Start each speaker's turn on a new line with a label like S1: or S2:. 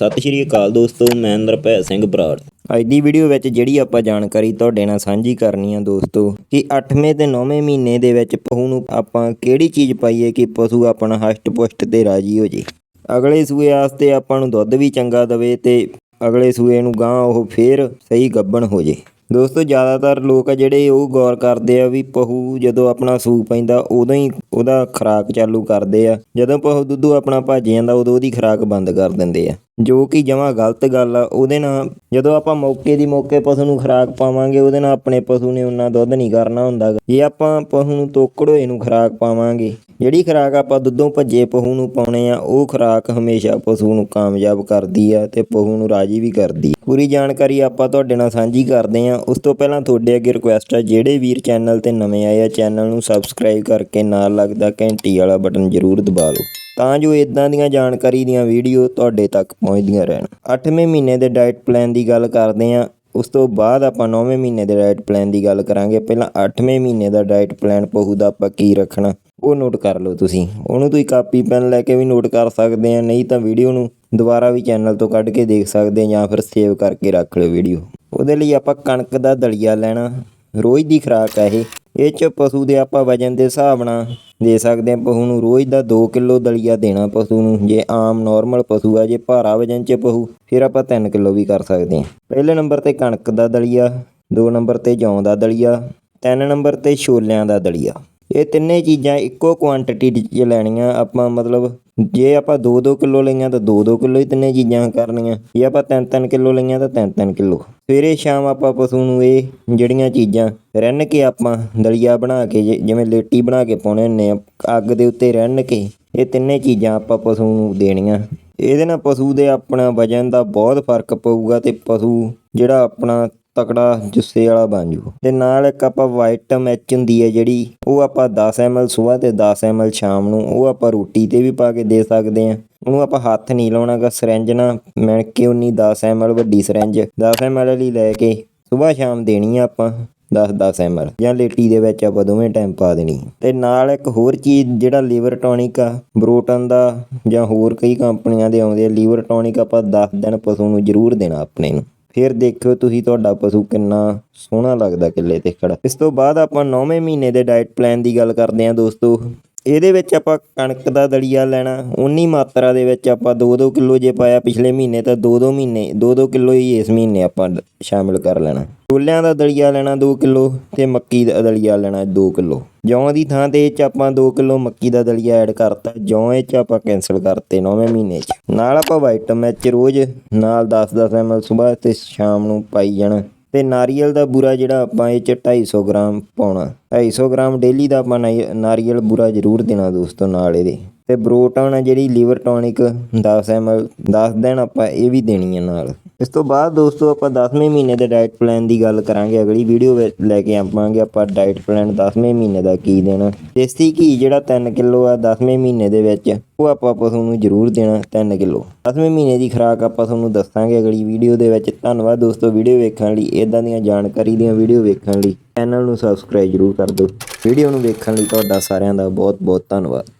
S1: ਸਤਿ ਸ਼੍ਰੀ ਅਕਾਲ ਦੋਸਤੋ, ਮੈਂ ਨਰਭੈ ਸਿੰਘ ਬਰਾੜ। ਅੱਜ ਦੀ ਵੀਡੀਓ ਵਿੱਚ ਜਿਹੜੀ ਆਪਾਂ ਜਾਣਕਾਰੀ ਤੁਹਾਡੇ ਨਾਲ ਸਾਂਝੀ ਕਰਨੀ ਆ ਦੋਸਤੋ, ਕਿ 8ਵੇਂ ਤੇ 9ਵੇਂ ਮਹੀਨੇ ਦੇ ਵਿੱਚ ਪਹੂ ਨੂੰ ਆਪਾਂ ਕਿਹੜੀ ਚੀਜ਼ ਪਾਈਏ ਕਿ ਪਸ਼ੂ ਆਪਣਾ ਹਸ਼ਟ ਪੁਸ਼ਟ ਤੇ ਰਾਜੀ ਹੋ ਜੇ। ਅਗਲੇ ਸੂਏ ਵਾਸਤੇ ਆਪਾਂ ਨੂੰ ਦੁੱਧ ਵੀ ਚੰਗਾ ਦਵੇ ਤੇ ਅਗਲੇ ਸੂਏ ਨੂੰ ਗਾਂ ਉਹ ਫੇਰ ਸਹੀ ਗੱਬਣ ਹੋ ਜੇ। ਦੋਸਤੋ, ਜ਼ਿਆਦਾਤਰ ਲੋਕ ਆ ਜਿਹੜੇ ਉਹ ਗੌਰ ਕਰਦੇ ਆ ਵੀ ਪਹੂ ਜਦੋਂ ਆਪਣਾ ਸੂ ਪੈਂਦਾ, ਉਦੋਂ ਹੀ ਉਹਦਾ ਖੁਰਾਕ ਚਾਲੂ ਕਰਦੇ ਆ। ਜਦੋਂ ਪਹੂ ਦੁੱਧੂ ਆਪਣਾ ਭੱਜ ਜਾਂਦਾ, ਉਦੋਂ ਉਹਦੀ ਖੁਰਾਕ ਬੰਦ ਕਰ ਦਿੰਦੇ ਆ। ਜੋ ਕਿ ਜਮਾਂ ਗਲਤ ਗੱਲ ਆ, ਉਹਦੇ ਨਾਲ ਜਦੋਂ ਆਪਾਂ ਮੌਕੇ ਦੀ ਮੌਕੇ ਪਸ਼ੂ ਨੂੰ ਖੁਰਾਕ ਪਾਵਾਂਗੇ, ਉਹਦੇ ਨਾਲ ਆਪਣੇ ਪਸ਼ੂ ਨੇ ਉਹਨਾਂ ਦੁੱਧ ਨਹੀਂ ਕਰਨਾ ਹੁੰਦਾ ਗਾ। ਜੇ ਆਪਾਂ ਪਸ਼ੂ ਨੂੰ ਤੋਕੜੋਏ ਨੂੰ ਖੁਰਾਕ ਪਾਵਾਂਗੇ, ਜਿਹੜੀ ਖੁਰਾਕ ਆਪਾਂ ਦੁੱਧੋਂ ਭੱਜੇ ਪਸ਼ੂ ਨੂੰ ਪਾਉਣੇ ਆ, ਉਹ ਖੁਰਾਕ ਹਮੇਸ਼ਾ ਪਸ਼ੂ ਨੂੰ ਕਾਮਯਾਬ ਕਰਦੀ ਆ ਤੇ ਪਸ਼ੂ ਨੂੰ ਰਾਜੀ ਵੀ ਕਰਦੀ ਪੂਰੀ ਜਾਣਕਾਰੀ ਆਪਾਂ ਤੁਹਾਡੇ ਨਾਲ ਸਾਂਝੀ ਕਰਦੇ ਆ ਉਸ ਤੋਂ ਪਹਿਲਾਂ ਤੁਹਾਡੇ ਅੱਗੇ ਰਿਕੁਐਸਟ ਆ, ਜਿਹੜੇ ਵੀਰ ਚੈਨਲ ਤੇ ਨਵੇਂ ਆਏ ਆ ਚੈਨਲ ਨੂੰ ਸਬਸਕ੍ਰਾਈਬ ਕਰਕੇ ਨਾਲ ਲੱਗਦਾ ਘੰਟੀ ਵਾਲਾ ਬਟਨ ਜ਼ਰੂਰ ਦਬਾ ਲਓ। ਤਾਂ ਜੋ ਇਦਾਂ ਦੀਆਂ ਜਾਣਕਾਰੀ ਦੀਆਂ ਵੀਡੀਓ ਤੁਹਾਡੇ ਤੱਕ ਪਹੁੰਚਦੀਆਂ ਰਹਿਣ। 8ਵੇਂ ਮਹੀਨੇ ਦੇ ਡਾਈਟ ਪਲਾਨ ਦੀ ਗੱਲ ਕਰਦੇ ਹਾਂ ਉਸ ਤੋਂ ਬਾਅਦ ਆਪਾਂ 9ਵੇਂ ਮਹੀਨੇ ਦੇ ਡਾਈਟ ਪਲਾਨ ਦੀ ਗੱਲ ਕਰਾਂਗੇ। ਪਹਿਲਾਂ 8ਵੇਂ ਮਹੀਨੇ ਦਾ ਡਾਈਟ ਪਲਾਨ ਪਹੂ ਦਾ ਆਪਾਂ ਕੀ ਰੱਖਣਾ, ਉਹ ਨੋਟ ਕਰ ਲਓ ਤੁਸੀਂ। ਉਹਨੂੰ ਤੁਸੀਂ ਕਾਪੀ ਪੈਨ ਲੈ ਕੇ ਵੀ ਨੋਟ ਕਰ ਸਕਦੇ ਆ, ਨਹੀਂ ਤਾਂ ਵੀਡੀਓ ਨੂੰ ਦੁਬਾਰਾ ਵੀ ਚੈਨਲ ਤੋਂ ਕੱਢ ਕੇ ਦੇਖ ਸਕਦੇ ਆ ਜਾਂ ਫਿਰ ਸੇਵ ਕਰਕੇ ਰੱਖ ਲਿਓ ਵੀਡੀਓ ਉਹਦੇ ਲਈ ਆਪਾਂ ਕਣਕ ਦਾ ਦਲੀਆ ਲੈਣਾ, ਰੋਜ਼ ਦੀ ਖੁਰਾਕ ਹੈ ਇਹ। ਇਹ ਚ ਪਸ਼ੂ ਦੇ ਆਪਾਂ ਵਜਨ ਦੇ ਹਿਸਾਬ ਨਾਲ ਦੇ ਸਕਦੇ ਹਾਂ, ਪਸ਼ੂ ਨੂੰ ਰੋਜ਼ ਦਾ 2 ਕਿਲੋ ਦਲੀਆ ਦੇਣਾ ਪਸ਼ੂ ਨੂੰ। ਜੇ ਆਮ ਨਾਰਮਲ ਪਸ਼ੂ ਆ, ਜੇ ਭਾਰਾ ਵਜਨ ਚ ਪਸ਼ੂ, ਫਿਰ ਆਪਾਂ 3 ਕਿਲੋ ਵੀ ਕਰ ਸਕਦੇ ਹਾਂ। ਪਹਿਲੇ ਨੰਬਰ ਤੇ ਕਣਕ ਦਾ ਦਲੀਆ 2 ਨੰਬਰ ਤੇ ਜੌਂ ਦਾ ਦਲੀਆ 3 ਨੰਬਰ ਤੇ ਛੋਲਿਆਂ ਦਾ ਦਲੀਆ। ਇਹ ਤਿੰਨੇ ਚੀਜ਼ਾਂ ਇੱਕੋ ਕੁਆਂਟੀਟੀ 'ਚ ਲੈਣੀਆਂ ਆਪਾਂ, ਮਤਲਬ ਜੇ ਆਪਾਂ 2-2 ਕਿਲੋ ਲਈਆਂ ਤਾਂ 2-2 ਕਿਲੋ ਹੀ ਤਿੰਨੇ ਚੀਜ਼ਾਂ ਕਰਨੀਆਂ। ਜੇ ਆਪਾਂ 3-3 ਕਿਲੋ ਲਈਆਂ ਤਾਂ 3-3 ਕਿਲੋ। ਸਵੇਰੇ ਸ਼ਾਮ ਆਪਾਂ ਪਸ਼ੂ ਨੂੰ ਇਹ ਜਿਹੜੀਆਂ ਚੀਜ਼ਾਂ ਰਹਿਣ ਕੇ ਆਪਾਂ ਦਲੀਆ ਬਣਾ ਕੇ ਜਿ- ਜਿਵੇਂ ਲੇਟੀ ਬਣਾ ਕੇ ਪਾਉਣੇ ਹੁੰਦੇ ਆ, ਅੱਗ ਦੇ ਉੱਤੇ ਰਹਿਣ ਕੇ, ਇਹ ਤਿੰਨੇ ਚੀਜ਼ਾਂ ਆਪਾਂ ਪਸ਼ੂ ਨੂੰ ਦੇਣੀਆਂ। ਇਹਦੇ ਨਾਲ ਪਸ਼ੂ ਦੇ ਆਪਣਾ ਵਜਨ ਦਾ ਬਹੁਤ ਫ਼ਰਕ ਪਊਗਾ ਤੇ ਪਸ਼ੂ ਜਿਹੜਾ ਆਪਣਾ ਤਕੜਾ ਜੁੱਸੇ ਵਾਲਾ ਬਣ ਜੂ। ਤੇ ਨਾਲ ਇੱਕ ਆਪਾਂ ਵਾਈਟਮ ਐਚ ਹੁੰਦੀ ਹੈ ਜਿਹੜੀ, ਉਹ ਆਪਾਂ 10 ml ਸਵੇਰ ਤੇ 10 ml ਸ਼ਾਮ ਨੂੰ, ਉਹ ਆਪਾਂ ਰੋਟੀ ਤੇ ਵੀ ਪਾ ਕੇ ਦੇ ਸਕਦੇ ਆ ਉਹਨੂੰ ਆਪਾਂ ਹੱਥ ਨਹੀਂ ਲਾਉਣਾਗਾ ਸਿਰੰਜ ਨਾਲ ਮਿਣ ਕੇ ਉਨੀ 10 ml ਵੱਡੀ ਸਿਰੰਜ 10 ml ਲਈ ਲੈ ਕੇ ਸਵੇਰ ਸ਼ਾਮ ਦੇਣੀ ਆ ਆਪਾਂ 10 10 ml ਜਾਂ ਲੇਟੀ ਦੇ ਵਿੱਚ ਆਪਾਂ ਦੋਵੇਂ ਟਾਈਮ ਪਾ ਦੇਣੀ। ਤੇ ਨਾਲ ਇੱਕ ਹੋਰ ਚੀਜ਼ ਜਿਹੜਾ ਲੀਵਰ ਟੌਨਿਕ ਆ, ਬਰੋਟਨ ਦਾ, ਜਾਂ ਹੋਰ ਕਈ ਕੰਪਨੀਆਂ ਦੇ ਆਉਂਦੇ ਆ, ਲੀਵਰ ਟੌਨਿਕ ਆਪਾਂ 10 ਦਿਨ ਪਸ਼ੂ ਨੂੰ ਜ਼ਰੂਰ ਦੇਣਾ ਆਪਣੇ ਨੂੰ। ਫਿਰ ਦੇਖਿਓ ਤੁਸੀਂ ਤੁਹਾਡਾ ਪਸ਼ੂ ਕਿੰਨਾ ਸੋਹਣਾ ਲੱਗਦਾ ਕਿੱਲੇ ਤੇ ਖੜਾ। ਇਸ ਤੋਂ ਬਾਅਦ ਆਪਾਂ ਨੌਵੇਂ ਮਹੀਨੇ ਦੇ ਡਾਇਟ ਪਲਾਨ ਦੀ ਗੱਲ ਕਰਦੇ ਹਾਂ ਦੋਸਤੋ। ਇਹਦੇ ਵਿੱਚ ਆਪਾਂ ਕਣਕ ਦਾ ਦਲੀਆ ਲੈਣਾ ਉਨੀ ਮਾਤਰਾ ਦੇ ਵਿੱਚ ਆਪਾਂ 2-2 ਕਿਲੋ ਜੇ ਪਾਇਆ ਪਿਛਲੇ ਮਹੀਨੇ, ਤਾਂ 2-2 ਮਹੀਨੇ 2-2 ਕਿਲੋ ਹੀ ਇਸ ਮਹੀਨੇ ਆਪਾਂ ਸ਼ਾਮਿਲ ਕਰ ਲੈਣਾ। ਛੋਲਿਆਂ ਦਾ ਦਲੀਆ ਲੈਣਾ 2 ਕਿਲੋ ਤੇ ਮੱਕੀ ਦਾ ਦਲੀਆ ਲੈਣਾ 2 ਕਿਲੋ। ਜੌਂ ਦੀ ਥਾਂ ਤੇ ਇਹ ਚ ਆਪਾਂ 2 ਕਿਲੋ ਮੱਕੀ ਦਾ ਦਲੀਆ ਐਡ ਕਰਤਾ, ਜੌਂ ਇਹ ਚ ਆਪਾਂ ਕੈਨਸਲ ਕਰਤੇ 9ਵੇਂ ਮਹੀਨੇ ਚ। ਨਾਲ ਆਪਾਂ ਵਾਈਟਮ ਐਚ ਰੋਜ਼ ਨਾਲ 10-10 ml ਸਵੇਰ ਤੇ ਸ਼ਾਮ ਨੂੰ ਪਾਈ ਜਾਣਾ। ਤੇ ਨਾਰੀਅਲ ਦਾ ਬੂਰਾ ਜਿਹੜਾ ਆਪਾਂ ਇਹ ਚ 250 ਗ੍ਰਾਮ ਪਾਉਣਾ। 250 ਗ੍ਰਾਮ ਡੇਲੀ ਦਾ ਆਪਾਂ ਨਾਈ- ਨਾਰੀਅਲ ਬੂਰਾ ਜ਼ਰੂਰ ਦੇਣਾ ਦੋਸਤੋ ਨਾਲ ਇਹਦੇ। ਤੇ ਬਰੋਟਨ ਆ ਜਿਹੜੀ ਲੀਵਰ ਟੌਨਿਕ 10 ml 10 ਦਿਨ ਆਪਾਂ ਇਹ ਵੀ ਦੇਣੀ ਹੈ ਨਾਲ। ਇਸ ਤੋਂ ਬਾਅਦ ਦੋਸਤੋ ਆਪਾਂ 10ਵੇਂ ਮਹੀਨੇ ਦੇ ਡਾਈਟ ਪਲਾਨ ਦੀ ਗੱਲ ਕਰਾਂਗੇ। ਅਗਲੀ ਵੀਡੀਓ ਵਿੱਚ ਲੈ ਕੇ ਆਵਾਂਗੇ ਆਪਾਂ ਡਾਈਟ ਪਲਾਨ 10ਵੇਂ ਮਹੀਨੇ ਦਾ ਕੀ ਦੇਣਾ। ਦੇਸੀ ਘੀ ਜਿਹੜਾ 3 ਕਿਲੋ ਆ 10ਵੇਂ ਮਹੀਨੇ ਦੇ ਵਿੱਚ, ਉਹ ਆਪਾਂ ਪਸ਼ੂ ਨੂੰ ਜ਼ਰੂਰ ਦੇਣਾ 3 ਕਿਲੋ। 10ਵੇਂ ਮਹੀਨੇ ਦੀ ਖੁਰਾਕ ਆਪਾਂ ਤੁਹਾਨੂੰ ਦੱਸਾਂਗੇ ਅਗਲੀ ਵੀਡੀਓ ਦੇ ਵਿੱਚ। ਧੰਨਵਾਦ ਦੋਸਤੋ ਵੀਡੀਓ ਵੇਖਣ ਲਈ। ਇਦਾਂ ਦੀਆਂ ਜਾਣਕਾਰੀ ਦੀਆਂ ਵੀਡੀਓ ਵੇਖਣ ਲਈ। ਚੈਨਲ ਨੂੰ ਸਬਸਕ੍ਰਾਈਬ ਜ਼ਰੂਰ ਕਰ ਦਿਓ। ਵੀਡੀਓ ਨੂੰ ਵੇਖਣ ਲਈ ਤੁਹਾਡਾ ਸਾਰਿਆਂ ਦਾ ਬਹੁਤ ਬਹੁਤ ਧੰਨਵਾਦ।